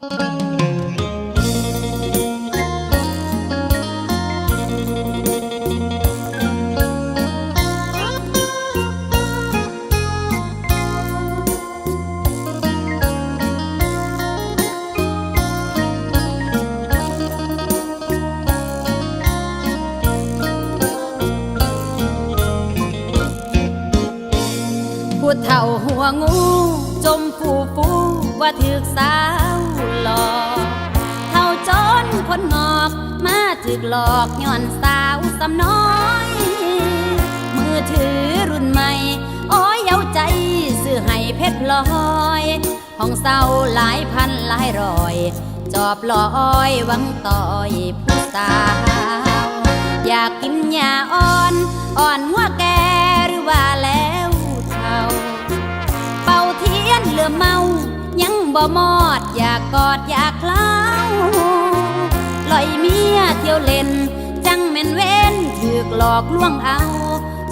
ผู้เฒ่าหัวงู จมฟูฟูว่าถึกสาวห ลอกเท่าจนคนงอกมาถึกหลอกย้อนสาวสำน้อย มือถือรุ่นใหม่อ้อยเอาใจซื้อให้เพชรลอยห้องเศร้าหลายพันหลายร้อย จอบลอยวังต่อยผู้สาว อยากกินยาอ่อนอ่อนหัวแยังบ่มอดอยากกอดอยากเคล้าลอยเมียเที่ยวเล่น จังแม่นเว้นถือกหลอกลวงเอา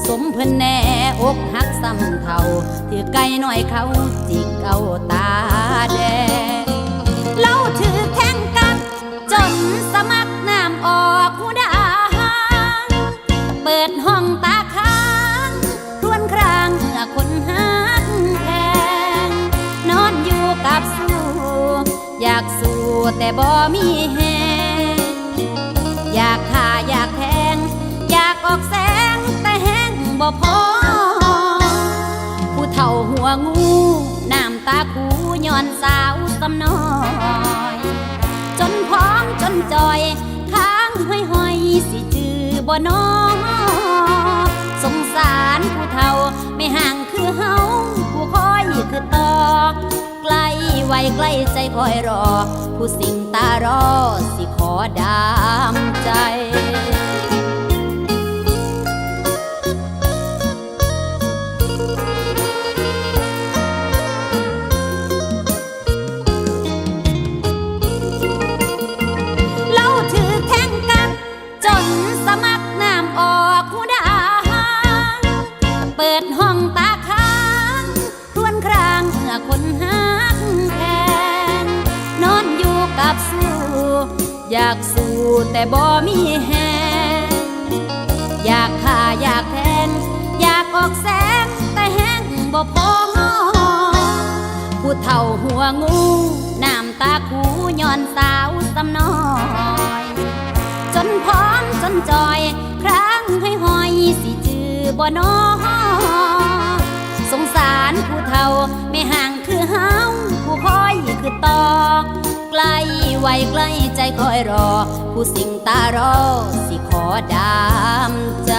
สมเพิ่นแน่อกหักซ้ำเท่าถือไก่น้อยเขาจิกเอาตาแดงเล่าถือแข่งกันจนสมัคร แต่บ่มีแหงอยากฆ่าอยากแทง อยากออกแสงแต่แห้งบ่พอ ผู้เฒ่าหัวงู น้ำตาคูย้อนสาวสำน้อย จนพร้อมจนจอย ค้างห้อยห้อยสิจือบ่นอ ไว้ใกล้ใจคอยรอ ผู้สิ่งตารอสิขอดามใจ อยากสู้แต่บ่มีแหงอยากฆ่าอยากแทงอยากออกแสงแต่แห้งบ่พอผู้เฒ่าหัวงูน้ำตาคูย้อนสาวสำน้อย จนพร้อมจนจอย ครั้งให้หอยสิจือบ่นอส ไว้ใกล้ใจคอยรอ ผู้สิงตารอ สิขอดามใจ